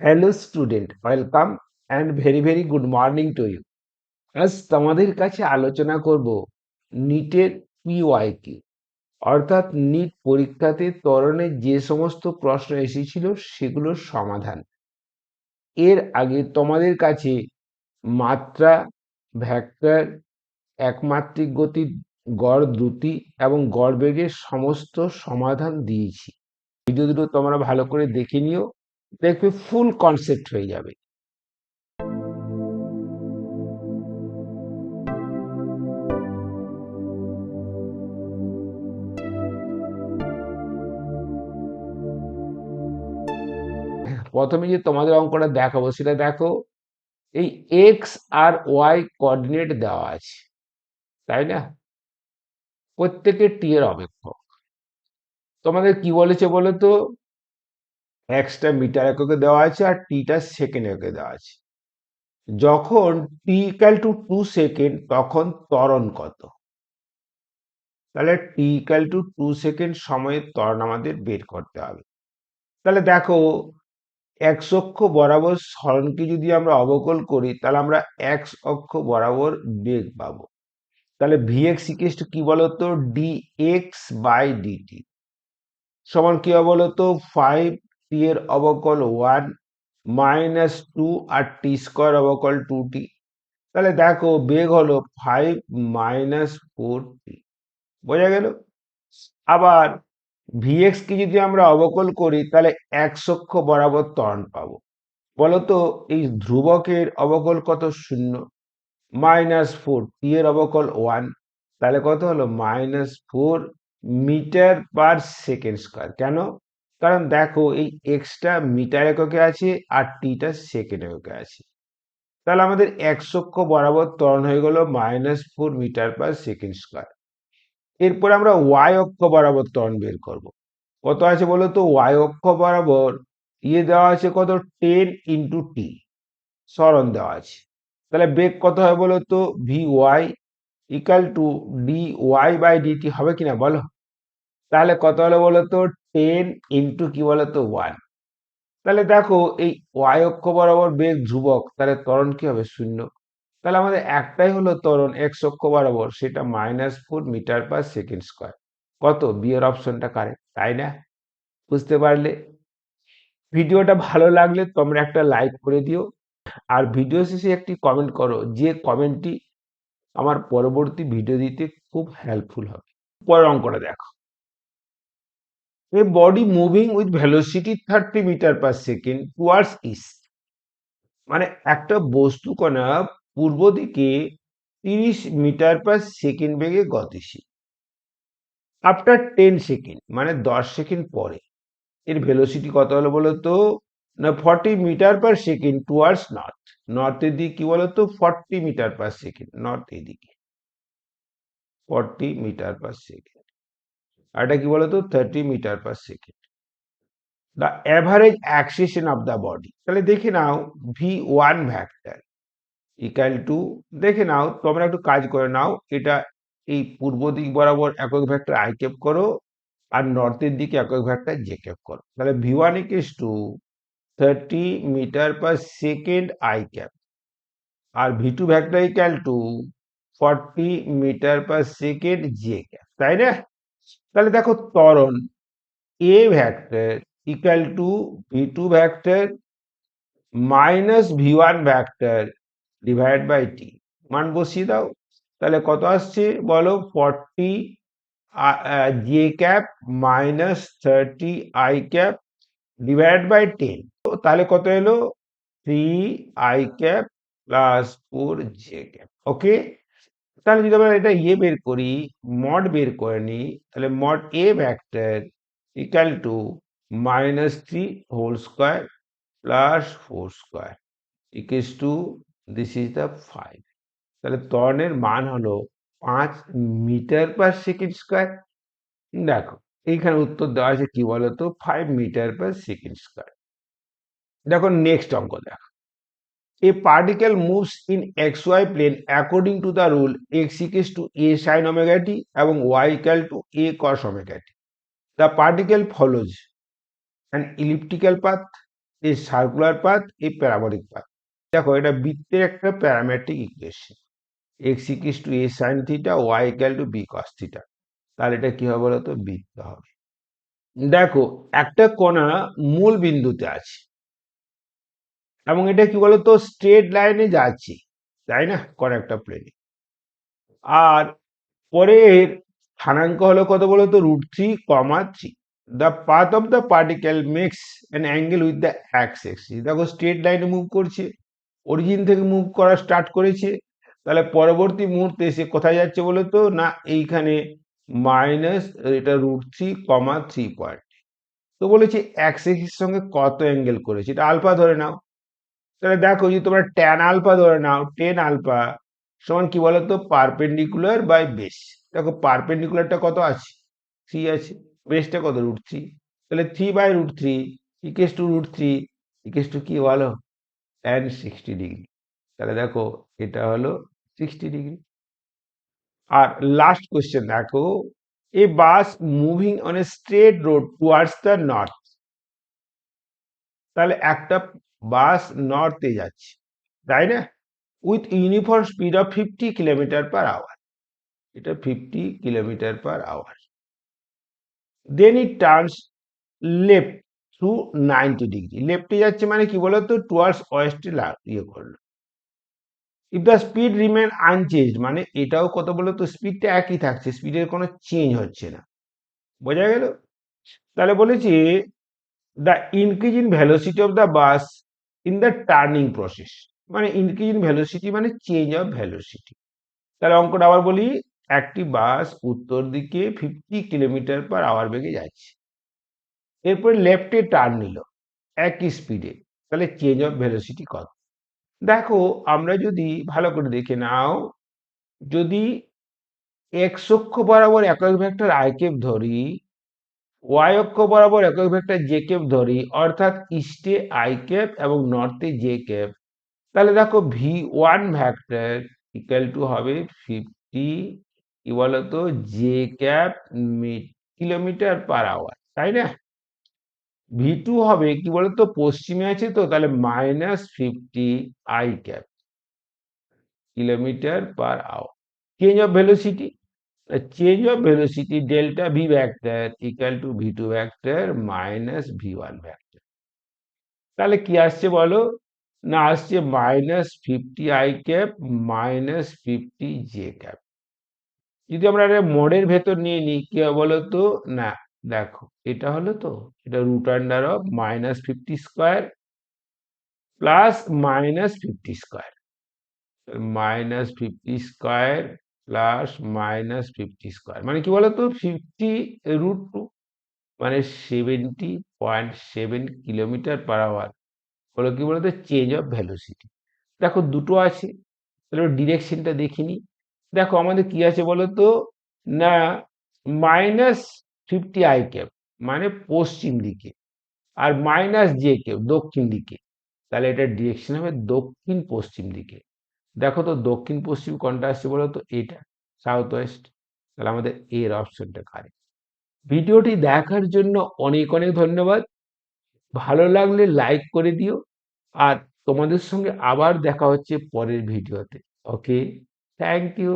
Hello student welcome and very very good morning to you আজ তোমাদের কাছে আলোচনা করব নিটের পিওয়াই কি অর্থাৎ নিট পরীক্ষাতে ত্বরণে যে সমস্ত প্রশ্ন এসেছিল সেগুলোর সমাধান। এর আগে তোমাদের কাছে মাত্রা ভ্যাক্টর একমাত্রিক গতি গড়, দ্রুতি এবং গড় বেগের সমস্ত সমাধান দিয়েছি। ভিডিও দুটো তোমরা ভালো করে দেখে নিও। দেখবে ফুল কনসেপ্ট হয়ে যাবে। প্রথমে যে তোমাদের অঙ্কটা দেখাবো, সেটা দেখো, এই এক্স আর ওয়াই কোঅর্ডিনেট দেওয়া আছে, তাই না? প্রত্যেকের টি এর অপেক্ষক। তোমাদের কি বলেছে বলো তো? এক্সটা মিটার এককে দেওয়া আছে আর টিটা সেকেন্ড এককে দেওয়া আছে। যখন T equal to two second তখন ত্বরণ কত? তাহলে T equal to two second সময়ের ত্বরণ আমাদের বের করতে হবে। তাহলে দেখো এক্স অক্ষ বরাবর স্মরণকে যদি আমরা অবকল করি, তাহলে আমরা এক্স অক্ষ বরাবর বেগ পাবো। তাহলে ভিএক্স ইকেস টু কি বলতো? ডি এক্স বাই ডিটি সমান কি হবে বলতো? ফাইভ এর অবকল ওয়ান মাইনাস টু আর টি স্কোয়ার অবকল টু টি তাহলে দেখো বেগ হলো ফাইভ মাইনাস ফোর টি বোঝা গেল? আবার ভিএক্স কে যদি আমরা অবকল করি, তাহলে এক অক্ষ বরাবর ত্বরণ পাবো। বলতো এই ধ্রুবকের অবকল কত শূন্য? মাইনাস ফোর টি এর অবকল ওয়ান তাহলে কত হলো? Minus four metre per second square কেন? কারণ দেখো, এই এক্সটা মিটার এককে আছে আর টিটা সেকেন্ড এককে আছে। তাহলে আমাদের এক অক্ষ বরাবর ত্বরণ হয়ে গেল minus four metre per second square এরপর আমরা ওয়াই অক্ষ বরাবর ত্বরণ বের করব। কত আছে বলো তো? ওয়াই অক্ষ বরাবর ইয়ে দেওয়া আছে কত? টেন ইন্টু টি সরণ দেওয়া আছে। তাহলে বেগ কত হয় বলো তো? V Y equal to D Y by DT হবে কিনা বলো? তাহলে কত হলো বলো তো? টেন ইন্টু কি বলো তো ওয়ান তাহলে দেখো এই ওয়াই অক্ষ বরাবর বেগ ধ্রুবক, তাহলে ত্বরণ কি হবে? শূন্য। তাহলে আমাদের একটাই হলো ত্বরণ এক্স অক্ষ বরাবর, সেটা minus four metre per second square কত? বিয়ের অপশনটা কারেক্ট তাই না? বুঝতে পারলে? ভিডিওটা ভালো লাগলে তোমরা একটা লাইক করে দিও। আর ভিডিও শেষে একটি কমেন্ট করো, যে কমেন্টটি আমার পরবর্তী ভিডিও দিতে খুব হেল্পফুল হবে। পরের অঙ্কটা দেখো। A body moving with velocity thirty metre per second towards east. মানে একটা বস্তু কণা পূর্ব দিকে তিরিশ মিটার পার সেকেন্ড বেগে গতিশীল। আফটার টেন সেকেন্ড মানে দশ সেকেন্ড পরে। এর ভেলোসিটি কত হলো বলো তো না forty metre per second towards north. নর্থের দিকে কি বলতো? Forty metre per second, north এদিকে। Forty metre per second. এটা কি বলতো? Thirty metre per second the average acceleration of the body তাহলে দেখে নাও V one vector equal to দেখে নাও, তোমরা একটু কাজ করে নাও, এটা এই পূর্ব দিক বরাবর একক ভ্যাক্টর আই ক্যাপ করো, আর নর্থের দিকে একক ভ্যাক্টর জে ক্যাপ করো। তাহলে V one equals to thirty metre per second I cap R V two vector equal to forty metre per second J cap তাই না? তাহলে দেখো ত্বরণ A vector equal to V two vector minus V one vector divide by T মান বসিয়ে দাও। তাহলে কত আসছে বলো? Forty J cap minus thirty I cap divide by ten তাহলে কত এলো? Three I cap plus four J cap okay তাহলে যদি আমরা এটা ইয়ে বের করি, মড বের করে নিই, তাহলে mod A vector equal to minus three whole square plus four square equals to this is the five তাহলে ত্বরণের মান হলো পাঁচ মিটার পার সেকেন্ড স্কোয়ার দেখো, এইখানে উত্তর দেওয়া আছে কি বলতো? Five metre per second square দেখো নেক্সট অঙ্ক দেখো। A particle moves in X Y plane according to the rule X equals to a sine omega T এবং Y equal to a cos omega T the particle follows an elliptical path এই circular path এই parabolic path দেখো, এটা বৃত্তের একটা parametric equation X equals to a sine theta Y equal to B cos theta তাহলে এটা কি হবে বলতো? বৃত্ত হবে। দেখো, একটা কণা মূল বিন্দুতে আছে। এবং এটা কি বলতো? স্ট্রেট লাইনে যাচ্ছে, তাই না? কোন একটা প্লেনে আর পরের স্থানাঙ্ক হলো কত বলতো? Root three comma three the path of the particle makes an angle with the X axis দেখো স্ট্রেট লাইনে মুভ করছে অরিজিন থেকে মুভ করা স্টার্ট করেছে। তাহলে পরবর্তী মুহূর্তে সে কোথায় যাচ্ছে বলতো? না, এইখানে মাইনাস এটা root three comma three point তো বলেছে অ্যাক্স এক্সিস সঙ্গে কত অ্যাঙ্গেল করেছে? এটা আলফা ধরে নাও। তাহলে দেখো যদি তোমরা ট্যান আলফা ধরে নাও টেন আলফা সমান কি বলতো? পারপেন্ডিকুলার বাই বেস দেখো পারপেন্ডিকুলারটা কত আছে? থ্রি আছে। বেসটা কত? রুট থ্রি তাহলে three by root three equals to root three equals to কি বলো? ট্যান সিক্সটি ডিগ্রি তাহলে দেখো এটা হলো সিক্সটি ডিগ্রি আর লাস্ট কোয়েশ্চেন দেখো a bus moving on a straight road towards the north তাহলে একটা বাস নর্থে যাচ্ছে, তাই না? With uniform speed of fifty kilometre per hour. এটা fifty kilometre per hour. Then it turns left through ninety degree লেফটে যাচ্ছে মানে কি বলতো? টুয়ার্ডস ওয়েস্টে ইয়ে করল। If the speed remain unchanged মানে এটাও কত বলতো? স্পিডটা একই থাকছে স্পিডের কোনো চেঞ্জ হচ্ছে না। বোঝা গেল? তাহলে বলেছি the increase in velocity of the bus in the turning process মানে ইনক্রিজ ইন ভ্যালোসিটি মানে চেঞ্জ অফ ভ্যালোসিটি তাহলে অঙ্কটা আবার বলি, একটি বাস উত্তর দিকে ফিফটি কিলোমিটার পার আওয়ার বেগে যাচ্ছে। এরপরে লেফটে টার্ন নিল একই স্পিডে তাহলে চেঞ্জ অফ ভ্যালোসিটি কত? দেখো, আমরা যদি ভালো করে দেখে নাও, যদি এক্স অক্ষ বরাবর একক ভেক্টর আই কেপ ধরি ওয়াই অক্ষ বরাবর একক ভেক্টর জে কেপ ধরি, অর্থাৎ ইস্টে আই ক্যাপ এবং নর্থে জে ক্যাপ তাহলে দেখো V one vector equal to হবে ফিফটি কি বলতো J cap kilometre per hour তাই না? ভি টু হবে কি বলতো পশ্চিমে আছে তো, তাহলে minus fifty I cap kilometre per hour change of velocity of velocity delta V vector equal to V two vector minus V one vector তাহলে কি আসছে বলো? না, আসছে minus fifty I cap minus fifty J cap যদি আমরা একটা মোডের ভেতর নিয়ে নিই, কি বলো তো? না, দেখো, এটা হলো তো, এটা root under of minus fifty square plus minus fifty square minus fifty square plus minus fifty square মানে কি বলতো? ফিফটি রুট টু মানে seventy point seven kilometre per hour হলো কি বলতো? চেঞ্জ অফ ভ্যালোসিটি দেখো দুটো আছে, তাহলে ডিরেকশনটা দেখিনি দেখো আমাদের কি আছে বলতো? না মাইনাস ফিফটি আই ক্যাপ মানে পশ্চিম দিকে, আর মাইনাস জে ক্যাপ দক্ষিণ দিকে। তাহলে এটার ডিরেকশন হবে দক্ষিণ পশ্চিম দিকে। দেখো তো দক্ষিণ পশ্চিম কোনটা আসছে বলো তো? এটা সাউথ ওয়েস্ট তাহলে আমাদের এর অপশনটা কারেক্ট ভিডিওটি দেখার জন্য অনেক অনেক ধন্যবাদ। ভালো লাগলে লাইক করে দিও। আর তোমাদের সঙ্গে আবার দেখা হচ্ছে পরের ভিডিওতে ওকে থ্যাংক ইউ